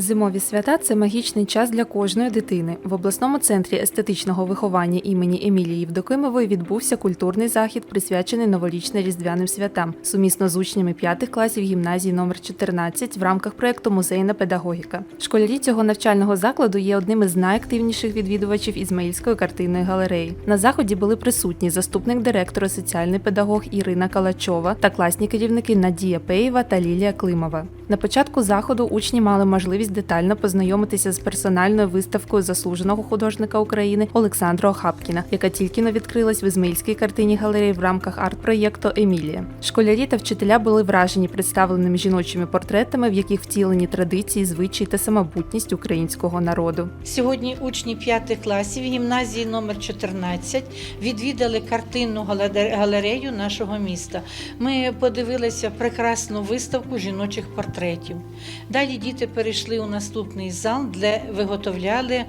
Зимові свята це магічний час для кожної дитини. В обласному центрі естетичного виховання імені Емілії Євдокимової відбувся культурний захід, присвячений новорічно-різдвяним святам, сумісно з учнями п'ятих класів гімназії номер 14 в рамках проєкту Музейна педагогіка. Школярі цього навчального закладу є одним із найактивніших відвідувачів Ізмаїльської картинної галереї. На заході були присутні заступник директора соціальний педагог Ірина Калачова та класні керівники Надія Пеєва та Лілія Климова. На початку заходу учні мали можливість детально познайомитися з персональною виставкою заслуженого художника України Олександра Охапкіна, яка тільки но відкрилась в Ізмаїльській картині галереї в рамках арт-проєкту Емілія. Школярі та вчителя були вражені представленими жіночими портретами, в яких втілені традиції, звичаї та самобутність українського народу. Сьогодні учні п'ятих класів гімназії номер 14 відвідали картинну галере- галерею нашого міста. Ми подивилися прекрасну виставку жіночих портретів. Далі діти перейшли у наступний зал, де виготовляли.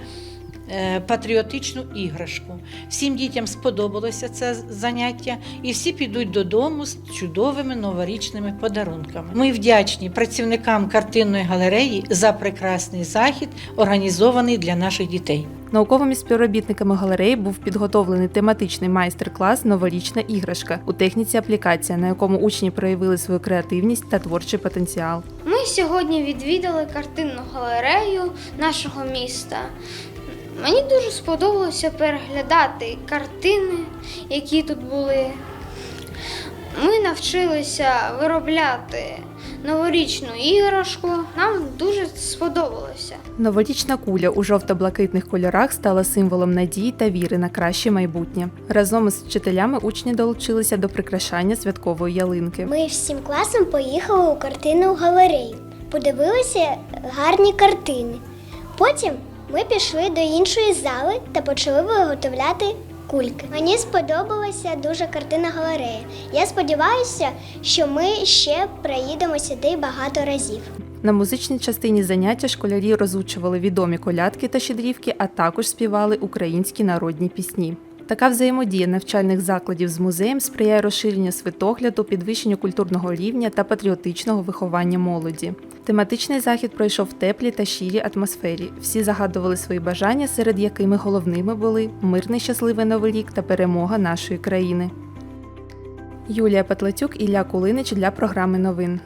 е, Патріотичну іграшку. Всім дітям сподобалося це заняття, і всі підуть додому з чудовими новорічними подарунками. Ми вдячні працівникам картинної галереї за прекрасний захід, організований для наших дітей. Науковими співробітниками галереї був підготовлений тематичний майстер-клас Новорічна іграшка у техніці аплікація, на якому учні проявили свою креативність та творчий потенціал. Ми сьогодні відвідали картинну галерею нашого міста. Мені дуже сподобалося переглядати картини, які тут були. Ми навчилися виробляти новорічну іграшку. Нам дуже сподобалося. Новорічна куля у жовто-блакитних кольорах стала символом надії та віри на краще майбутнє. Разом із вчителями учні долучилися до прикрашання святкової ялинки. Ми всім класом поїхали у картинну галерею, подивилися гарні картини. Потім ми пішли до іншої зали та почали виготовляти кульки. Мені сподобалася дуже картина галереї. Я сподіваюся, що ми ще приїдемо сюди багато разів. На музичній частині заняття школярі розучували відомі колядки та щедрівки, а також співали українські народні пісні. Така взаємодія навчальних закладів з музеєм сприяє розширенню світогляду, підвищенню культурного рівня та патріотичного виховання молоді. Тематичний захід пройшов в теплій та щирій атмосфері. Всі загадували свої бажання, серед якими головними були мирний щасливий новий рік та перемога нашої країни. Юлія Петлацюк, Ілля Кулинич для програми новин.